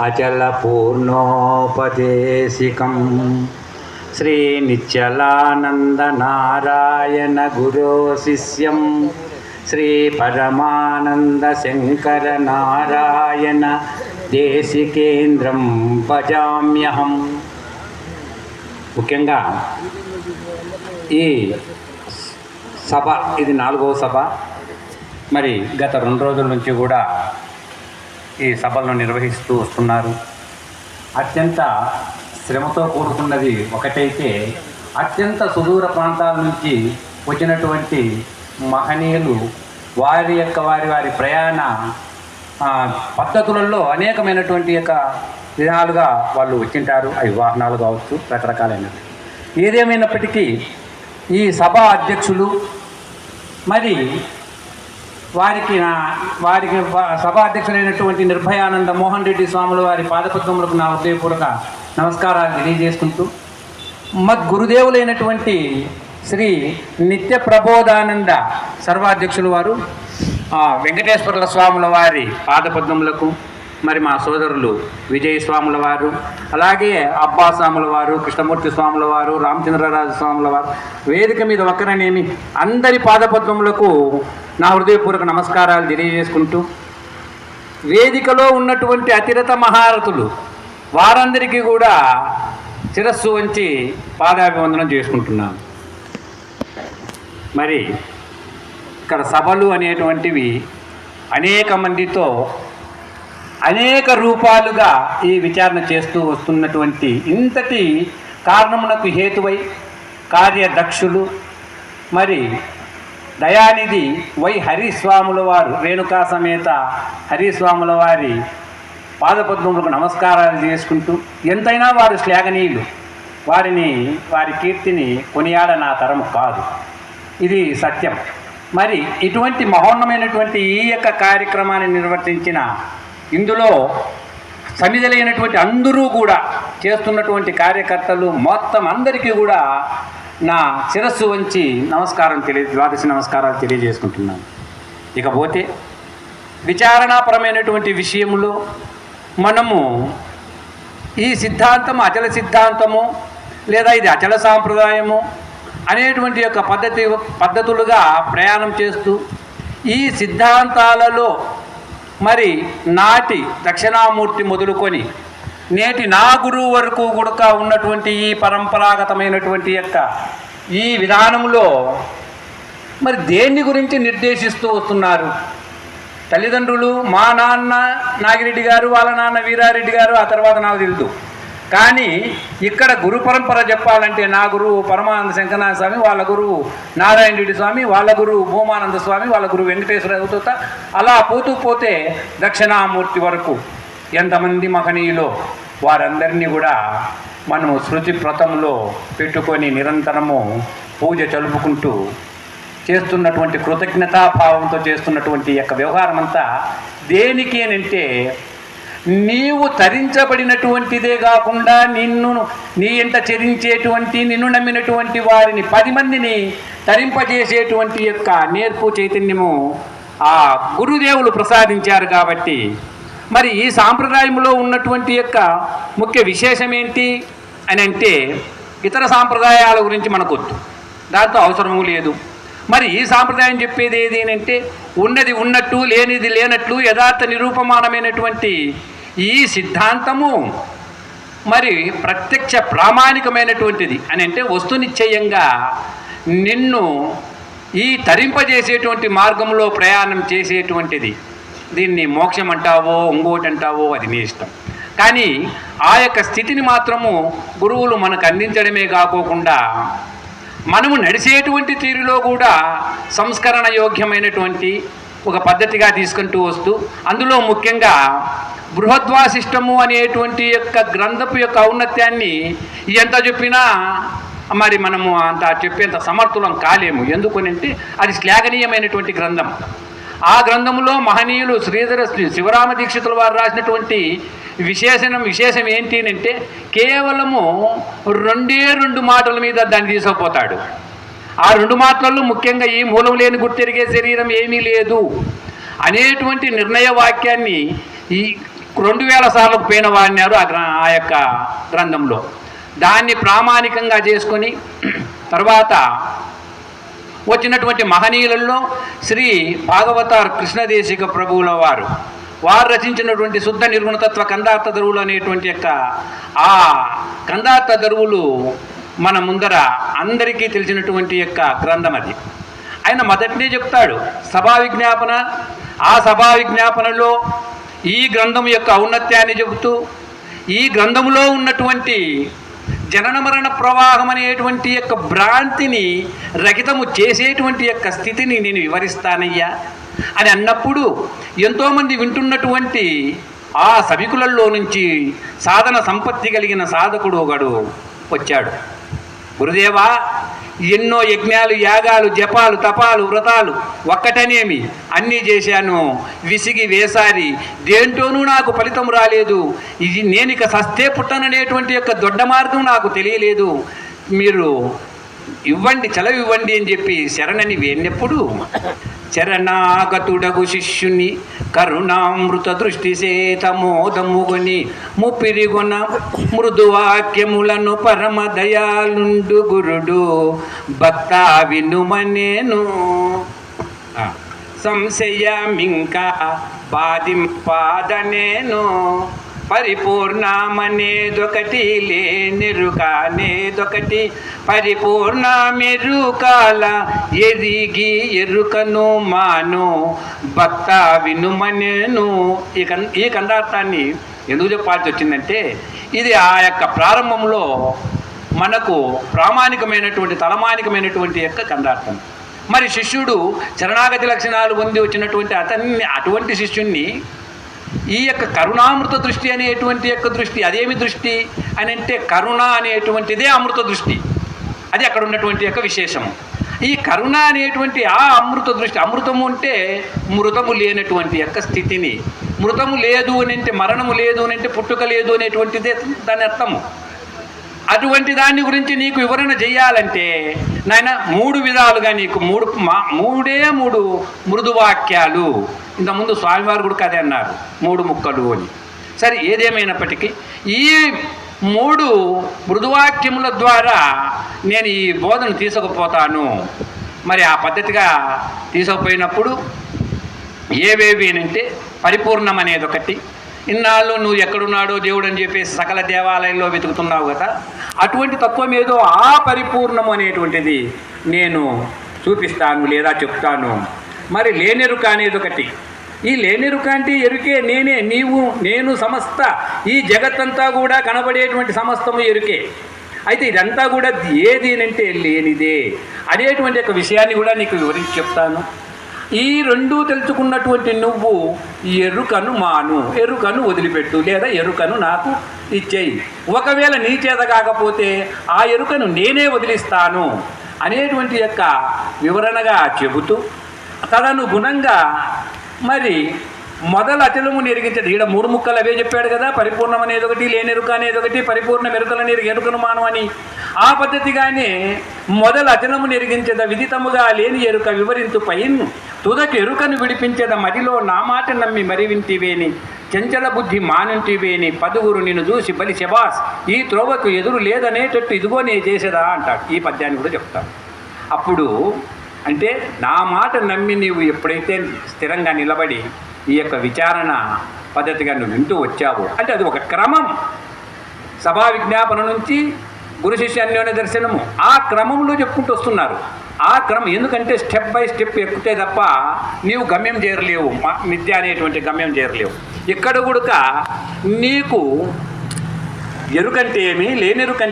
అచలపూర్ణోపదేశికం. నారాయణ గురో శిష్యం. శ్రీ పరమానంద శంకర నారాయణ దేశికేంద్రం భజామ్యహం. ముఖ్యంగా ఈ సభ ఇది నాలుగవ సభ. మరి గత రెండు రోజుల నుంచి కూడా ఈ సభలను నిర్వహిస్తూ వస్తున్నారు. అత్యంత శ్రమతో కూడుకున్నది ఒకటైతే అత్యంత సుదూర ప్రాంతాల నుంచి వచ్చినటువంటి మహనీయులు వారి యొక్క వారి వారి ప్రయాణ పద్ధతులలో అనేకమైనటువంటి యొక్క విధాలుగా వాళ్ళు వచ్చింటారు. అవి వాహనాలు కావచ్చు రకరకాలైనవి. ఏదేమైనప్పటికీ ఈ సభ అధ్యక్షులు మరి వారికి నా వారికి సభాధ్యక్షులైనటువంటి నిర్భయానంద మోహన్ రెడ్డి స్వాముల వారి పాదపద్మములకు నా హృదయపూర్వక నమస్కారాలు తెలియజేసుకుంటూ మద్గురుదేవులైనటువంటి శ్రీ నిత్య ప్రబోధానంద సర్వాధ్యక్షులు వారు వెంకటేశ్వరుల స్వాముల వారి పాదపద్మములకు మరి మా సోదరులు విజయ స్వాముల వారు అలాగే అబ్బా స్వాముల వారు కృష్ణమూర్తి స్వాముల వారు రామచంద్రరాజు స్వాముల వారు వేదిక మీద ఒక్కరనేమి అందరి పాదపద్మములకు నా హృదయపూర్వక నమస్కారాలు తెలియజేసుకుంటూ వేదికలో ఉన్నటువంటి అతిరత మహారథులు వారందరికీ కూడా శిరస్సు వంచి పాదాభివందనం చేసుకుంటున్నాను. మరి ఇక్కడ సభలు అనేటువంటివి అనేక మందితో అనేక రూపాలుగా ఈ విచారణ చేస్తూ వస్తున్నటువంటి ఇంతటి కారణమునకు హేతువై కార్యదక్షులు మరి దయానిధి వై హరిస్వాముల వారు రేణుకా సమేత హరిస్వాముల వారి పాదపద్మములకు నమస్కారాలు చేసుకుంటూ ఎంతైనా వారు శ్లాఘనీయులు. వారిని వారి కీర్తిని కొనియాడ నా తరము కాదు. ఇది సత్యం. మరి ఇటువంటి మహోన్నమైనటువంటి ఈ యొక్క కార్యక్రమాన్ని నిర్వర్తించిన ఇందులో సమిధలైనటువంటి అందరూ కూడా చేస్తున్నటువంటి కార్యకర్తలు మొత్తం అందరికీ కూడా నా శిరస్సు వంచి నమస్కారం తెలియ ద్వాదశ నమస్కారాలు తెలియజేసుకుంటున్నాను. ఇకపోతే విచారణాపరమైనటువంటి విషయంలో మనము ఈ సిద్ధాంతము అచల సిద్ధాంతము లేదా ఇది అచల సాంప్రదాయము అనేటువంటి యొక్క పద్ధతి పద్ధతులుగా ప్రయాణం చేస్తూ ఈ సిద్ధాంతాలలో మరి నాటి దక్షిణామూర్తి మొదలుకొని నేటి నా గురువు వరకు కూడా ఉన్నటువంటి ఈ పరంపరాగతమైనటువంటి యొక్క ఈ విధానంలో మరి దేన్ని గురించి నిర్దేశిస్తూ వస్తున్నారు? తల్లిదండ్రులు మా నాన్న నాగిరెడ్డి గారు వాళ్ళ నాన్న వీరారెడ్డి గారు ఆ తర్వాత నాకు తెలుసు. కానీ ఇక్కడ గురు పరంపర చెప్పాలంటే నా గురువు పరమానంద శంకరనాథ స్వామి వాళ్ళ గురువు నారాయణ రెడ్డి స్వామి వాళ్ళ గురువు భూమానంద స్వామి వాళ్ళ గురువు వెంకటేశ్వర అవతూత అలా పోతూ పోతే దక్షిణామూర్తి వరకు ఎంతమంది మహనీయులో? వారందరినీ కూడా మనము శృతి వ్రతంలో పెట్టుకొని నిరంతరము పూజ చలుపుకుంటూ చేస్తున్నటువంటి కృతజ్ఞతాభావంతో చేస్తున్నటువంటి యొక్క వ్యవహారం అంతా దేనికి అంటే నీవు తరించబడినటువంటిదే కాకుండా నిన్ను నీ ఇంట చరించేటువంటి నిన్ను నమ్మినటువంటి వారిని పది మందిని తరింపజేసేటువంటి యొక్క నేర్పు చైతన్యము ఆ గురుదేవులు ప్రసాదించారు కాబట్టి. మరి ఈ సాంప్రదాయంలో ఉన్నటువంటి యొక్క ముఖ్య విశేషం ఏంటి అని అంటే ఇతర సాంప్రదాయాల గురించి మనకొద్దు. దాంతో అవసరము లేదు. మరి ఈ సాంప్రదాయం చెప్పేది ఏది అంటే ఉన్నది ఉన్నట్టు లేనిది లేనట్లు యథార్థ నిరూపమానమైనటువంటి ఈ సిద్ధాంతము మరి ప్రత్యక్ష ప్రామాణికమైనటువంటిది అని అంటే వస్తునిశ్చయంగా నిన్ను ఈ తరింపజేసేటువంటి మార్గంలో ప్రయాణం చేసేటువంటిది. దీన్ని మోక్షం అంటావో ఇంకోటి అంటావో అది నీ ఇష్టం. కానీ ఆ యొక్క స్థితిని మాత్రము గురువులు మనకు అందించడమే కాకోకుండా మనము నడిచేటువంటి తీరులో కూడా సంస్కరణ యోగ్యమైనటువంటి ఒక పద్ధతిగా తీసుకుంటూ వస్తూ అందులో ముఖ్యంగా బృహద్వాసిష్టము అనేటువంటి యొక్క గ్రంథపు యొక్క ఔన్నత్యాన్ని ఎంత చెప్పినా మరి మనము అంత చెప్పేంత సమర్థులం కాలేము. ఎందుకనంటే అది శ్లాఘనీయమైనటువంటి గ్రంథం. ఆ గ్రంథంలో మహనీయులు శ్రీధర శ్రీ శివరామ దీక్షితుల వారు రాసినటువంటి విశేషణం విశేషం ఏంటి అంటే కేవలము రెండే రెండు మాటల మీద దాన్ని తీసుకుపోతాడు. ఆ రెండు మాటలలో ముఖ్యంగా ఈ మూలం లేని గుర్తెరిగే శరీరం ఏమీ లేదు. అనేటువంటి నిర్ణయ వాక్యాన్ని ఈ రెండు వేల సార్లు పోయిన వాడినారు ఆ గ్ర ఆ యొక్క గ్రంథంలో. దాన్ని ప్రామాణికంగా చేసుకొని తర్వాత వచ్చినటువంటి మహనీయులలో శ్రీ భాగవతార్ కృష్ణదేశిక ప్రభువుల వారు. వారు రచించినటువంటి శుద్ధ నిర్గుణతత్వ కందార్థ దరువులు అనేటువంటి యొక్క ఆ కందార్థ దరువులు మన ముందర అందరికీ తెలిసినటువంటి యొక్క గ్రంథం అది. ఆయన మొదటినే చెప్తాడు సభా విజ్ఞాపన ఆ సభా విజ్ఞాపనలో ఈ గ్రంథం యొక్క ఔన్నత్యాన్ని చెబుతూ ఈ గ్రంథములో ఉన్నటువంటి జనన మరణ ప్రవాహం అనేటువంటి యొక్క భ్రాంతిని రహితము చేసేటువంటి యొక్క స్థితిని నేను వివరిస్తానయ్యా అని అన్నప్పుడు ఎంతోమంది వింటున్నటువంటి ఆ సభికులలో నుంచి సాధన సంపత్తి కలిగిన సాధకుడు ఒకడు వచ్చాడు. గురుదేవా ఎన్నో యజ్ఞాలు యాగాలు జపాలు తపాలు వ్రతాలు ఒక్కటనేమి. అన్నీ చేశాను. విసిగి వేసారి. దేంటోనూ నాకు ఫలితం రాలేదు. ఇది నేను ఇక సస్తే పుట్టననేటువంటి యొక్క దొడ్డ మార్గం నాకు తెలియలేదు. మీరు ఇవ్వండి చలవి ఇవ్వండి అని చెప్పి శరణని వేడినప్పుడు శరణాగతుడగు శిష్యుని కరుణామృత దృష్టి సేతమోదముగొని ముప్పిరిగొన మృదువాక్యములను పరమ దయాలుండు గురుడు భక్త వినుమనేను సంశయమింకా బాధింపాదనేను పరిపూర్ణమనేదొకటి లేనెరుకనేదొకటి పరిపూర్ణమెరుకాల ఎదిగి ఎరుకను మాను భక్త వినుమనేను. ఈ కన్ ఈ కందార్థాన్ని ఎందుకు చెప్పాల్సి వచ్చిందంటే ఇది ఆ యొక్క ప్రారంభంలో మనకు ప్రామాణికమైనటువంటి తలమానికమైనటువంటి యొక్క కందార్థం మరి శిష్యుడు చరణాగతి లక్షణాలు పొంది వచ్చినటువంటి అతన్ని అటువంటి శిష్యుణ్ణి ఈ యొక్క కరుణామృత దృష్టి అనేటువంటి యొక్క దృష్టి అదేమి దృష్టి అని అంటే కరుణ అనేటువంటిదే అమృత దృష్టి. అది అక్కడ ఉన్నటువంటి యొక్క విశేషము. ఈ కరుణ అనేటువంటి ఆ అమృత దృష్టి అమృతము అంటే మృతము లేనటువంటి యొక్క స్థితిని. మృతము లేదు అని అంటే మరణము లేదు అని అంటే పుట్టుక లేదు అనేటువంటిదే దాని అర్థము. అటువంటి దాని గురించి నీకు వివరణ చేయాలంటే నాయన మూడు విధాలుగా నీకు మూడు మా మూడే మూడు మృదువాక్యాలు. ఇంతకుముందు స్వామివారు కూడా కదే అన్నారు మూడు ముక్కలు అని. సరే ఏదేమైనప్పటికీ ఈ మూడు మృదువాక్యముల ద్వారా నేను ఈ బోధన తీసుకుపోతాను. మరి ఆ పద్ధతిగా తీసుకుపోయినప్పుడు ఏవేవి అంటే పరిపూర్ణం అనేది ఒకటి ఇన్నాళ్ళు నువ్వు ఎక్కడున్నాడో దేవుడు అని చెప్పేసి సకల దేవాలయంలో వెతుకుతున్నావు కదా అటువంటి తత్వం ఏదో ఆ పరిపూర్ణం అనేటువంటిది నేను చూపిస్తాను లేదా చెప్తాను. మరి లేనెరుక అనేది ఒకటి ఈ లేనెరుక అంటే ఎరుకే నేనే నీవు నేను సమస్త. ఈ జగత్తంతా కూడా కనబడేటువంటి సమస్తము ఎరుకే. అయితే ఇదంతా కూడా ఏది అంటే లేనిదే. అనేటువంటి ఒక విషయాన్ని కూడా నీకు వివరించి చెప్తాను. ఈ రెండు తెలుసుకున్నటువంటి నువ్వు ఈ ఎరుకను మాను. ఎరుకను వదిలిపెట్టు లేదా ఎరుకను నాకు ఇచ్చేయి. ఒకవేళ నీ చేత కాకపోతే ఆ ఎరుకను నేనే వదిలిస్తాను అనేటువంటి యొక్క వివరణగా చెబుతూ తదనుగుణంగా మరి మొదలు అచలము నెరిగించదు. ఈడ మూడు ముక్కలు అవే చెప్పాడు కదా పరిపూర్ణం అనేది ఒకటి లేనెరుక అనేది ఒకటి పరిపూర్ణ మెరుకల నీరు ఎరుకను మానవని ఆ పద్ధతిగానే మొదలు అచలము నెరిగించద విదితముగా లేని ఎరుక వివరింతు పైన్ తుదకు ఎరుకను విడిపించద మదిలో నా మాట నమ్మి మరి వింటివేని. చంచల బుద్ధి మానుంటివేని. పదుగురు నిన్ను చూసి బలి శబాస్ ఈ త్రోవకు ఎదురు లేదనేటట్టు ఇదిగో నే చేసేదా అంటాడు. ఈ పద్యాన్ని కూడా చెప్తాను అప్పుడు అంటే నా మాట నమ్మి నీవు ఎప్పుడైతే స్థిరంగా నిలబడి ఈ యొక్క విచారణ పద్ధతిగా నువ్వు వింటూ వచ్చావు అంటే అది ఒక క్రమం. సభా విజ్ఞాపన నుంచి గురు శిష్య దర్శనము ఆ క్రమంలో చెప్పుకుంటూ వస్తున్నారు. ఆ క్రమం ఎందుకంటే స్టెప్ బై స్టెప్ ఎక్కుతే తప్ప నీవు గమ్యం చేరలేవు మా- మిథ్య అనేటువంటి గమ్యం చేరలేవు. ఇక్కడ కూడా నీకు ఎరుకంటే ఏమి లేనెరుకంటే